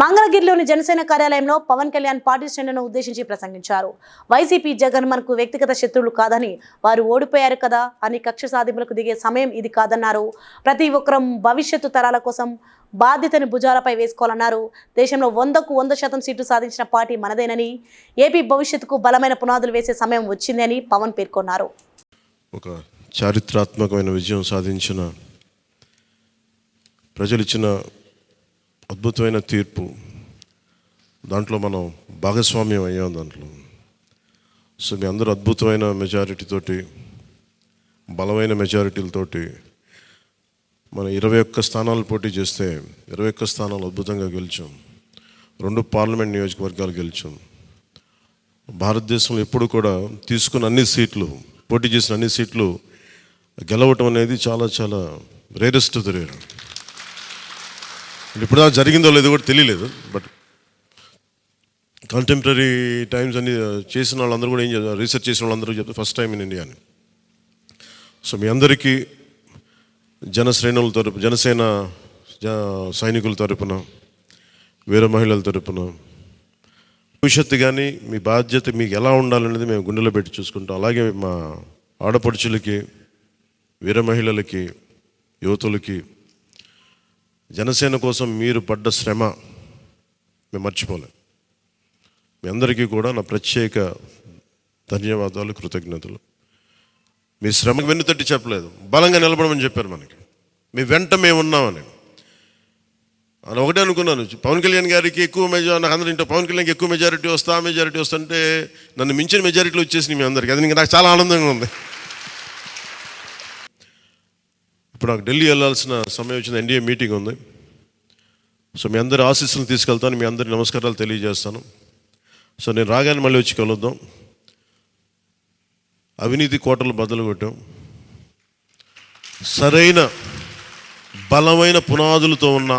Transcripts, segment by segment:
మంగళగిరిలోని జనసేన కార్యాలయంలో పవన్ కళ్యాణ్ పార్టీ శ్రేణులను ఉద్దేశించి ప్రసంగించారు. వైసీపీ జగన్ మనకు వ్యక్తిగత శత్రువులు కాదని వారు ఓడిపోయారు కదా అని కక్ష సాధింపులకు దిగే సమయం ఇది కాదన్నారు. ప్రతి ఒక్కరం భవిష్యత్తు తరాల కోసం బాధ్యతను భుజాలపై వేసుకోవాలన్నారు. దేశంలో వందకు వంద శాతం సీట్లు సాధించిన పార్టీ మనదేనని ఏపీ భవిష్యత్తుకు బలమైన పునాదులు వేసే సమయం వచ్చిందని పవన్ పేర్కొన్నారు. ఒక చారిత్రాత్మకమైన విజయం సాధించిన ప్రజలిచ్చిన అద్భుతమైన తీర్పు. దాంట్లో మనం భాగస్వామ్యం అయ్యాం దాంట్లో. సో మీ అందరూ అద్భుతమైన మెజారిటీతోటి బలమైన మెజారిటీలతోటి మన ఇరవై ఒక్క స్థానాలు పోటీ చేస్తే ఇరవై ఒక్క స్థానాలు అద్భుతంగా గెలిచాం. రెండు పార్లమెంట్ నియోజకవర్గాలు గెలిచాం. భారతదేశంలో ఎప్పుడు కూడా తీసుకున్న అన్ని సీట్లు పోటీ చేసిన అన్ని సీట్లు గెలవటం అనేది చాలా చాలా రేరెస్ట్ రేర్ ఇప్పుడు దాకా జరిగిందో లేదో కూడా తెలియలేదు బట్ కంటెంపరీ టైమ్స్ అన్ని uh, చేసిన వాళ్ళందరూ కూడా ఏం చెప్తారు రీసెర్చ్ చేసిన వాళ్ళందరూ చెప్తారు ఫస్ట్ టైం ఇన్ ఇండియా అని. సో మీ అందరికీ జన శ్రేణుల తరపు జనసేన జ సైనికుల తరపున వీర మహిళల తరపున భవిష్యత్తు కానీ మీ బాధ్యత మీకు ఎలా ఉండాలనేది మేము గుండెలో పెట్టి చూసుకుంటాం. అలాగే మా ఆడపడుచులకి వీర మహిళలకి యువతులకి జనసేన కోసం మీరు పడ్డ శ్రమ మేము మర్చిపోలేం. మీ అందరికీ కూడా నా ప్రత్యేక ధన్యవాదాలు కృతజ్ఞతలు. మీ శ్రమ వెన్నుతట్టి చెప్పలేదు. బలంగా నిలబడమని చెప్పారు మనకి. మీ వెంట మేము ఉన్నామని. అని ఒకటే అనుకున్నాను. పవన్ కళ్యాణ్ గారికి ఎక్కువ మెజార్ నాకు అందరూ పవన్ కళ్యాణ్కి ఎక్కువ మెజారిటీ వస్తా మెజారిటీ వస్తుంటే నన్ను మించిన మెజారిటీలు వచ్చేసినాయి మీ అందరికీ. అది ఇంకా నాకు చాలా ఆనందంగా ఉంది. ఇప్పుడు నాకు ఢిల్లీ వెళ్ళాల్సిన సమయం వచ్చింది. ఎన్డీఏ మీటింగ్ ఉంది. సో మీ అందరి ఆశీస్సులు తీసుకెళ్తాను. మీ అందరి నమస్కారాలు తెలియజేస్తాను. సో నేను రాగానే మళ్ళీ వచ్చి కలుద్దాం. అవినీతి కోటలు బదులు కొట్టాం. సరైన బలమైన పునాదులతో ఉన్న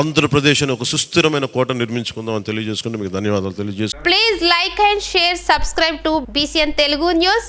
ఆంధ్రప్రదేశ్ అని ఒక సుస్థిరమైన కోట నిర్మించుకుందాం అని తెలియజేసుకుంటే మీకు ధన్యవాదాలు తెలియజేస్తాను please like and share subscribe to BCN Telugu news